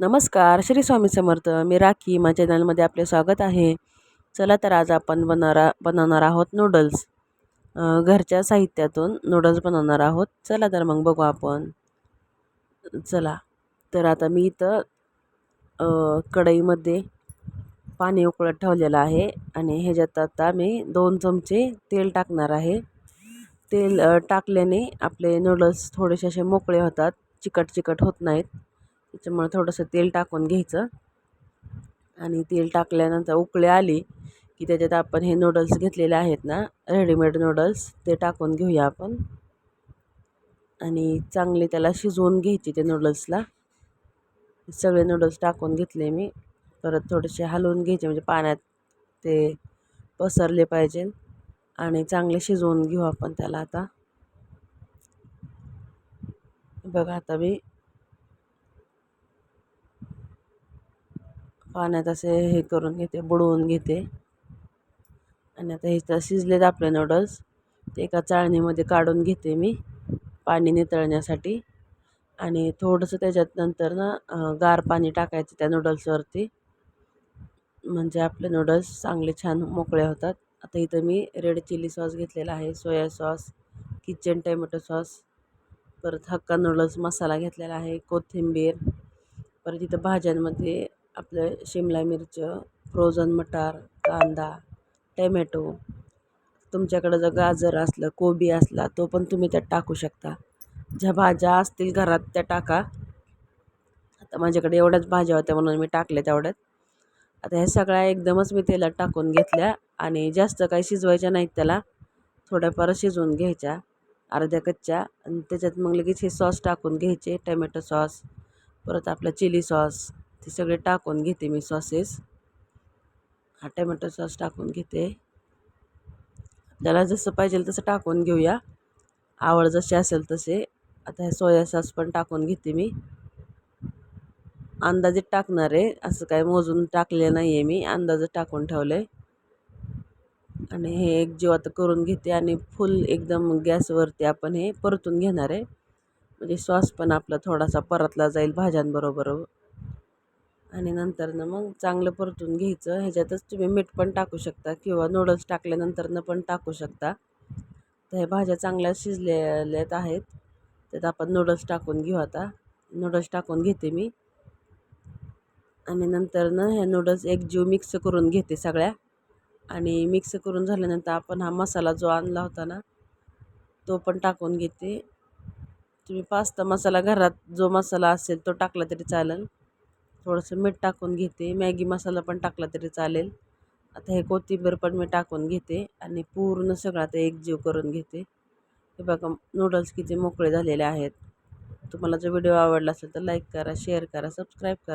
नमस्कार श्री स्वामी समर्थ. मी राखी. माझ्या चॅनलमध्ये आपले स्वागत आहे. चला तर आज आपण बनवणार बनवणार आहोत नूडल्स घरच्या साहित्यातून नूडल्स बनवणार आहोत. चला तर मग बघू आपण. चला. तर आता मी इथं कढईमध्ये पाणी उकळत ठेवलेलं आहे आणि ह्याच्यात आता मी दोन चमचे तेल टाकणार आहे. तेल टाकल्याने आपले नूडल्स थोडेसे असे मोकळे होतात. चिकट चिकट होत नाहीत. त्याच्यामुळे थोडंसं तेल टाकून घ्यायचं. आणि तेल टाकल्यानंतर उकळी आली की त्याच्यात आपण हे नूडल्स घेतलेले आहेत ना रेडीमेड नूडल्स ते टाकून घेऊया आपण. आणि चांगले त्याला शिजवून घ्यायचे ते नूडल्सला सगळे नूडल्स टाकून घेतले मी. परत थोडेसे हलवून घ्यायचे म्हणजे पाण्यात ते पसरले पाहिजे. आणि चांगले शिजवून घेऊ आपण त्याला आता. बघा आता मी पाण्यात असे हे करून घेते बुडवून घेते. आणि आता हे तर शिजलेत आपले नूडल्स ते एका चाळणीमध्ये काढून घेते मी पाणी नितळण्यासाठी. आणि थोडंसं त्याच्यात नंतर ना गार पाणी टाकायचं त्या नूडल्सवरती म्हणजे आपले नूडल्स चांगले छान मोकळे होतात. आता इथं मी रेड चिली सॉस घेतलेला आहे soya sauce kitchen tomato sauce परत हक्का नूडल्स मसाला घेतलेला आहे कोथिंबीर. परत इथं भाज्यांमध्ये आपलं शिमला मिरच फ्रोझन मटार कांदा टॅमॅटो तुमच्याकडं जर गाजर असलं कोबी असला तो पण तुम्ही त्यात टाकू शकता. ज्या भाज्या असतील घरात त्या टाका. आता माझ्याकडे एवढ्याच भाज्या होत्या म्हणून मी टाकल्या तेवढ्यात. आता ह्या सगळ्या एकदमच मी तेलात टाकून घेतल्या आणि जास्त काही शिजवायच्या नाहीत त्याला. थोड्याफार शिजवून घ्यायच्या अर्ध्या कच्च्या आणि त्याच्यात मग लगेच हे सॉस टाकून घ्यायचे टमॅटो सॉस परत आपला चिली सॉस. ते सगळे टाकून घेते मी सॉसेस हा टमॅटो सॉस टाकून घेते. आपल्याला जसं पाहिजे तसं टाकून घेऊया. आवड जशी असेल तसे. आता हे सोया सॉस पण टाकून घेते मी. अंदाजे टाकणार आहे. असं काय मोजून टाकले नाही आहे मी. अंदाजे टाकून ठेवलं आहे आणि हे एक जीव आता करून घेते आणि फुल एकदम गॅसवरती आपण हे परतून घेणार आहे. म्हणजे सॉस पण आपला थोडासा परतला जाईल भाज्यांबरोबर. आणि नंतरनं मग चांगलं परतून घ्यायचं. ह्याच्यातच तुम्ही मीठ पण टाकू शकता किंवा नूडल्स टाकल्यानंतरनं पण टाकू शकता. तर ह्या भाज्या चांगल्या शिजलेल्यात आहेत. त्यात आपण नूडल्स टाकून घेऊ आता. नूडल्स टाकून घेते मी. आणि नंतरनं ह्या नूडल्स एक जीव मिक्स करून घेते सगळ्या. आणि मिक्स करून झाल्यानंतर आपण हा मसाला जो आणला होता ना तो पण टाकून घेते. तुम्ही पास्ता मसाला घरात जो मसाला असेल तो टाकला तरी चालेल. थोडंसं मीठ टाकून घेते. मॅगी मसाला पण टाकला तरी चालेल. आता हे कोथिंबीर पण मी टाकून घेते आणि पूर्ण सगळं आता एकजीव करून घेते. हे बघा नूडल्स किती मोकळे झालेले आहेत. तुम्हाला जर व्हिडिओ आवडला असेल तर लाईक करा शेअर करा सबस्क्राईब करा.